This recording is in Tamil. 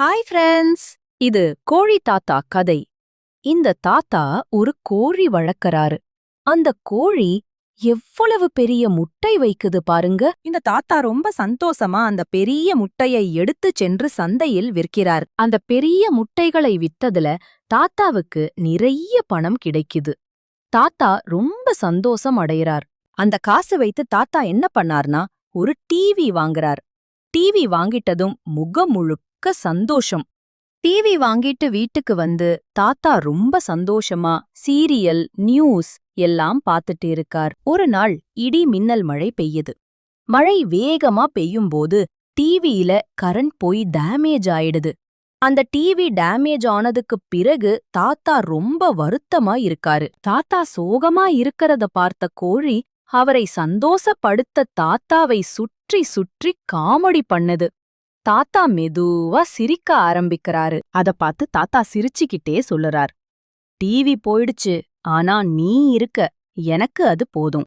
ஹாய் ஃப்ரெண்ட்ஸ் இது கோழி தாத்தா கதை. இந்த தாத்தா ஒரு கோழி வளர்க்கறாரு. அந்த கோழி எவ்வளவு பெரிய முட்டை வைக்குது பாருங்க. இந்த தாத்தா ரொம்ப சந்தோஷமா அந்த பெரிய முட்டையை எடுத்துச் சென்று சந்தையில் விற்கிறார். அந்த பெரிய முட்டைகளை வித்ததுல தாத்தாவுக்கு நிறைய பணம் கிடைக்குது. தாத்தா ரொம்ப சந்தோஷம் அடையறார் அந்த காசு வைத்து தாத்தா என்ன பண்ணார்னா ஒரு டிவி வாங்குறார். டிவி வாங்கிட்டதும் முகம் முழுக்க சந்தோஷம். டிவி வாங்கிட்டு வீட்டுக்கு வந்து தாத்தா ரொம்ப சந்தோஷமா சீரியல் நியூஸ் எல்லாம் பாத்துட்டு இருக்கார். ஒரு நாள் இடி மின்னல் மழை பெய்யுது. மழை வேகமா பெய்யும்போது டிவியில கரண்ட் போய் டேமேஜ் ஆயிடுது. அந்த டிவி டேமேஜ் ஆனதுக்கு பிறகு தாத்தா ரொம்ப வருத்தமா இருக்காரு. தாத்தா சோகமா இருக்கறத பார்த்த கோழி அவரை சந்தோஷப்படுத்த தாத்தாவை சுற்றி சுற்றி காமெடி பண்ணுது. தாத்தா மெதுவா சிரிக்க ஆரம்பிக்கிறாரு. அத பார்த்து தாத்தா சிரிச்சுக்கிட்டே சொல்லுறார். டிவி போயிடுச்சு. ஆனா நீ இருக்க. எனக்கு அது போதும்.